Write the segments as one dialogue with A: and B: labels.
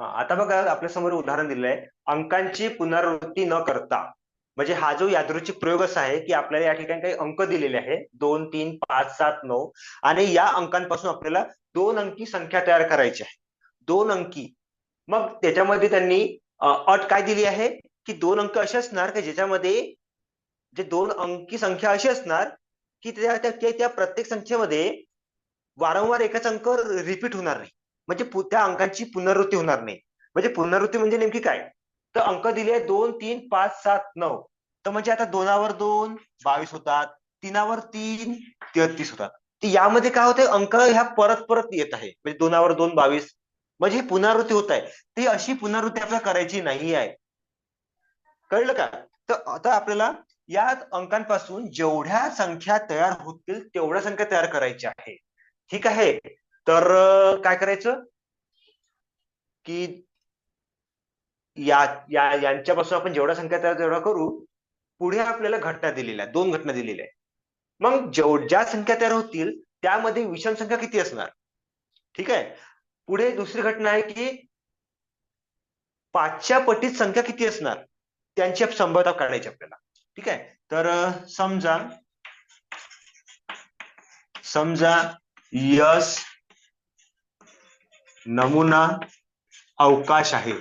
A: हा आता बघा आपल्यासमोर उदाहरण दिलेलं आहे अंकांची पुनरावृत्ती न करता. म्हणजे हा जो यादृच्छिक प्रयोग असा आहे की आपल्याला या ठिकाणी काही अंक दिलेले आहे दोन तीन पाच सात नऊ. आणि या अंकांपासून आपल्याला दोन अंकी संख्या तयार करायची आहे. दोन अंकी. मग त्याच्यामध्ये त्यांनी अट काय दिली आहे? की दोन अंक असे असणार की ज्याच्यामध्ये जे दोन अंकी संख्या अशी असणार की त्या त्या प्रत्येक संख्येमध्ये वारंवार एकच अंक रिपीट होणार नाही. म्हणजे त्या अंकांची पुनरावृत्ती होणार नाही. म्हणजे पुनरावृत्ती म्हणजे नेमकी काय? तर अंक दिले दोन तीन पाच सात नऊ. तर म्हणजे आता दोनावर दोन बावीस होतात. तीनावर तीन तेहतीस होतात. यामध्ये काय होते अंक ह्या परत परत येत आहे. म्हणजे दोनावर दोन बावीस. म्हणजे पुनरावृत्ती होत आहे. ती अशी पुनरावृत्ती आपल्याला करायची नाही आहे कळलं का? तर आता आपल्याला या अंकांपासून जेवढ्या संख्या तयार होतील तेवढ्या संख्या तयार करायच्या आहे. ठीक आहे? तर काय करायचं? की या यांच्यापासून आपण जेवढ्या संख्या तयार तेवढा करू पुढे आपल्याला घटना दिलेल्या दोन घटना दिलेल्या आहे मग जेव ज्या संख्या तयार होतील त्यामध्ये विषम संख्या किती असणार? ठीक आहे? पुढे दुसरी घटना आहे की पाचच्या पटीत संख्या किती असणार? त्यांची संभाव्यता काढायची आपल्याला. ठीक आहे? तर समजा समजा यस नमुना अवकाश आहे.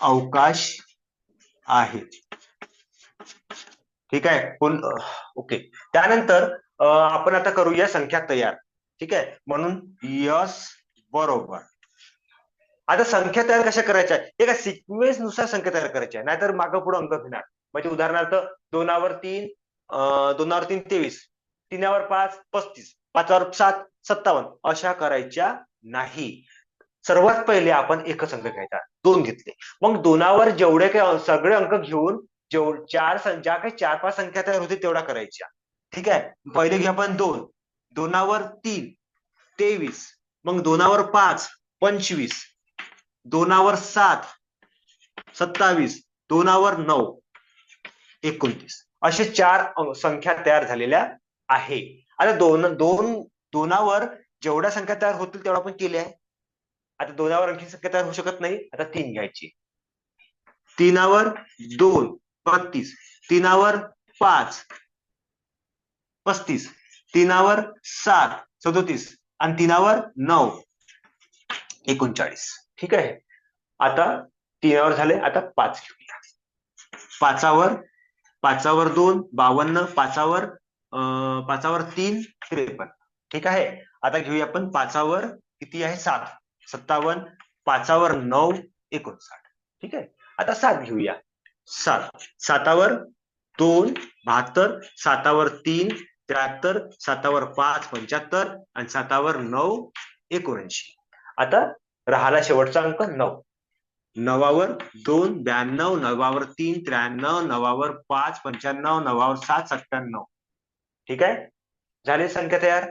A: अवकाश आहे. ठीक आहे? कोण ओके. त्यानंतर आपण आता करूया संख्या तयार. ठीक आहे? म्हणून यस बरोबर. आता संख्या तयार कशा करायच्या? एका सिक्वेन्सनुसार संख्या तयार करायच्या नाहीतर मागं पुढे अंक घेणार. म्हणजे उदाहरणार्थ दोनावर तीन दोनावर तीन तेवीस तीनावर पाच पस्तीस पाचावर सात सत्तावन्न. अशा करायच्या नाही. सर्वात पहिले आपण एकच अंक घ्यायचा. दोन घेतले. मग दोनावर जेवढे काही सगळे अंक घेऊन जेव चार ज्या काही चार पाच संख्या तयार होते तेवढा करायच्या. ठीक आहे? पहिले घ्या आपण दोन. दोनावर तीन तेवीस. मग दोनावर पाच पंचवीस. दोनावर सात सत्तावीस दोनावर नऊ एकोणतीस. असे चार संख्या तयार झालेल्या आहे. आता दोन दोन दोनावर जेवढ्या संख्या तयार होतील तेवढा आपण केल्या आहे. आता दोनावर आणखी संख्या तयार होऊ शकत नाही. आता तीन घ्यायची. तीनावर दोन बत्तीस. तीनावर पाच पस्तीस. तीनावर सात सदोतीस. आणि तीनावर नऊ एकोणचाळीस. ठीक आहे? आता तीनावर झाले आता पाच घेऊया. पाचावर पाचावर दोन बावन्न पाचावर पाचावर तीन त्रेपन्न. ठीक आहे? आता घेऊया आपण पाचावर किती आहे? सात. सत्तावन्न पाचावर नऊ एकोणसाठ. ठीक आहे? आता सात घेऊया. सात. सातावर दोन बहात्तर. सातावर तीन त्र्याहत्तर. सातावर पाच पंच्याहत्तर. आणि सातावर नऊ एकोणऐंशी. आता राहिला शेवटचा अंक नऊ. नवावर दोन ब्याण्णव नवावर तीन त्र्याण्णव नवावर पाच पंच्याण्णव नवावर सात सत्त्याण्णव. ठीक आहे? झाले संख्या तयार?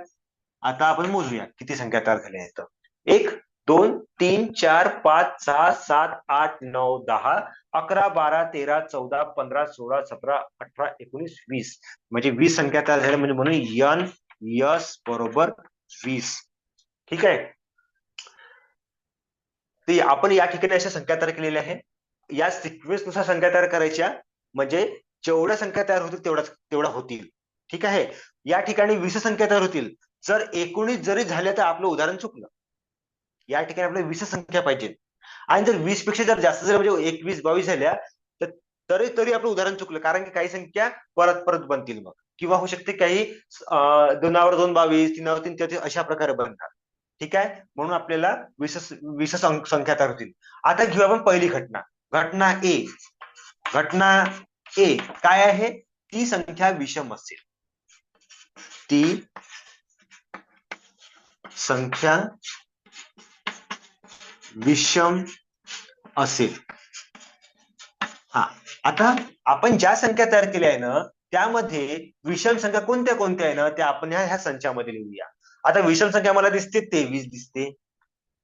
A: आता आपण मोजूया किती संख्या तयार झाल्या आहेत. एक दोन तीन चार पाच सहा सात आठ नऊ दहा अकरा बारा तेरा चौदा पंधरा सोळा सतरा अठरा एकोणीस वीस. म्हणजे वीस संख्या तयार झाल्या म्हणजे म्हणून यन यस बरोबर वीस. ठीक आहे? ते आपण या ठिकाणी अशा संख्या तयार केलेल्या आहे या सिक्वेन्सनुसार संख्या तयार करायच्या. म्हणजे जेवढ्या संख्या तयार होतील तेवढ्या तेवढ्या होतील. ठीक आहे? या ठिकाणी वीस संख्या तयार होतील. जर एकोणीस जरी झाल्या तर आपलं उदाहरण चुकलं. या ठिकाणी आपल्याला वीस संख्या पाहिजे. आणि जर वीसपेक्षा जर जास्त झाल्या म्हणजे एकवीस बावीस झाल्या तर तरी तरी आपलं उदाहरण चुकलं. कारण की काही संख्या परत परत बनतील मग. किंवा होऊ शकते काही दोनावर दोन बावीस तीनावर तीन तेहतीस अशा प्रकारे बनतात. ठीक आहे? म्हणून आपल्याला वीस वीस संख्या तयार होतील. आता घेऊ आपण पहिली घटना. घटना ए घटना ए काय आहे? ती संख्या विषम असेल. ती संख्या विषम असेल. हा. आता आपण ज्या संख्या तयार केल्या आहे ना त्यामध्ये विषम संख्या कोणत्या कोणत्या आहे ना त्या आपण ह्या ह्या संचामध्ये लिहूया. आता विषम संख्या मला दिसते तेवीस दिसते.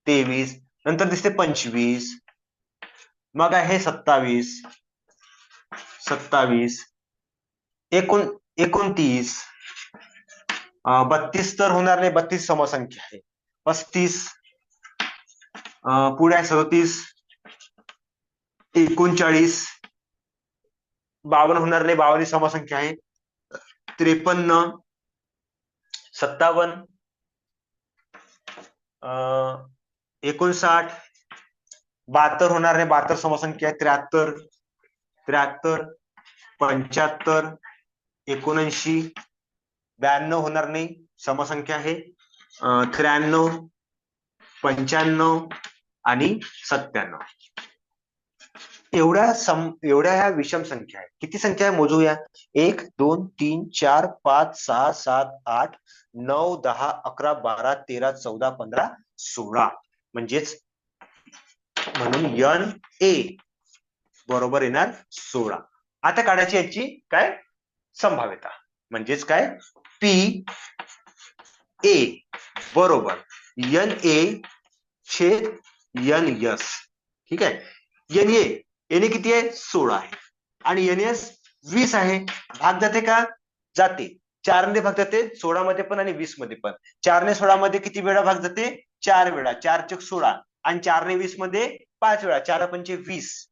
A: तेवीस नंतर दिसते पंचवीस. मग आहे सत्तावीस. सत्तावीस. एकोण एकोणतीस. बत्तीस तर होणार नाही बत्तीस समसंख्या आहे. पस्तीस. अं, पुढे आहे सदतीस. एकोणचाळीस. बावन्न होणार नाही बावन्न समसंख्या आहे. त्रेपन्न. सत्तावन्न. एकोणसाठ बहात्तर होणार नाही. बहात्तर समसंख्या त्र्याहत्तर त्र्याहत्तर पंच्याहत्तर एकोणऐंशी ब्याण्णव होणार नाही. समसंख्या आहे. त्र्याण्णव पंच्याण्णव आणि सत्त्याण्णव. एवढ्या सम एवढ्या ह्या विषम संख्या आहे किती संख्या आहे मोजूया? एक दोन तीन चार पाच सहा सात आठ नऊ दहा अकरा बारा तेरा चौदा पंधरा सोळा. म्हणजेच म्हणून यन ए बरोबर येणार सोळा. आता काढायची याची काय संभाव्यता? म्हणजेच काय? पी ए बरोबर. यन ए छेद यन यस. ठीक आहे? एन ए एन ए किती आहे? सोळा आहे. आणि एन एस वीस आहे. भाग जाते का? जाते. चारने भाग जाते सोळा मध्ये पण आणि वीसमध्ये पण. चारने सोळा मध्ये किती वेळा भाग जाते? चार वेळा. चार चक सोळा. आणि चारने वीसमध्ये पाच वेळा. चार पंचे वीस.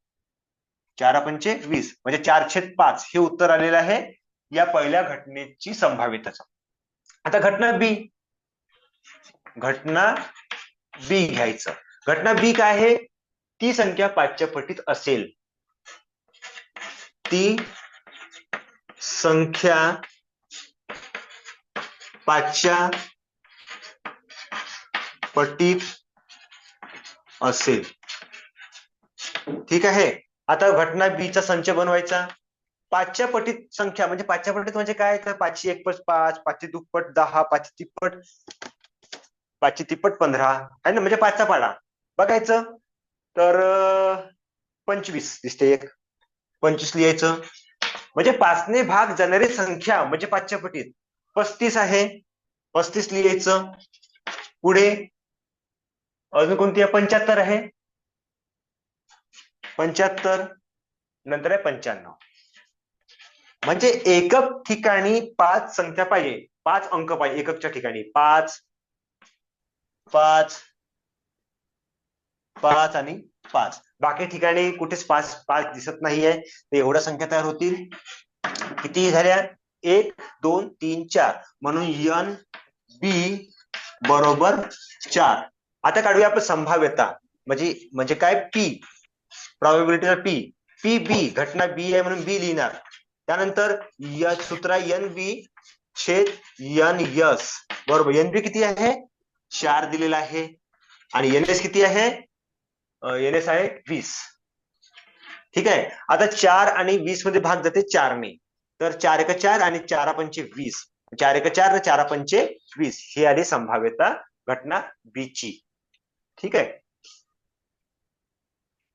A: चार पंचे वीस. म्हणजे चार छेद पाच. हे उत्तर आलेलं आहे या पहिल्या घटनेची संभाव्यता आता घटना बी. घटना बी घ्यायचं. घटना बी काय आहे? ती संख्या पाचच्या पटीत असेल. ती संख्या पाचच्या पटीत असेल. ठीक आहे? आता घटना बीचा संच बनवायचा. पाचच्या पटीत संख्या म्हणजे पाचच्या पटीत म्हणजे काय? तर पाचशे एक पट पाच पाचशे दुप्पट दहा पाचशे तिप्पट पाचशे तिप्पट पंधरा आहे ना? म्हणजे पाचचा पाडा. बघायचं. तर पंचवीस दिसते एक. पंचवीस लिहायचं. म्हणजे पाचने भाग जाणारी संख्या म्हणजे पाचच्या पटीत. पस्तीस आहे. पस्तीस लिहायचं. पुढे अजून कोणती आहे? पंच्याहत्तर आहे. पंच्याहत्तर नंतर आहे पंच्याण्णव. म्हणजे एकक ठिकाणी पाच संख्या पाहिजे. पाच अंक पाहिजे एककच्या ठिकाणी. पाच पाच पाच आणि पाच. बाकी ठिकाणी कुठेच पाच पाच दिसत नाहीये. तर एवढ्या संख्या तयार होतील. किती झाल्या एक दोन तीन चार. म्हणून यन बी बरोबर चार. आता काढूया आपण संभाव्यता. म्हणजे म्हणजे काय? पी. प्रॉबिलिटीचा पी. P B. घटना बी आहे म्हणून बी लिहिणार. त्यानंतर य सूत्र एन बी छेद एन यस. बरोबर. एन बी किती आहे? चार दिलेला आहे. आणि एन एस किती आहे? एस आहे वीस. ठीक आहे? आता चार आणि वीसमध्ये भाग जाते चारने. तर चार एक चार आणि चारा पंचे वीस. चार एक चार चार पंचे वीस. ही आली संभाव्यता घटना बी ची. ठीक आहे?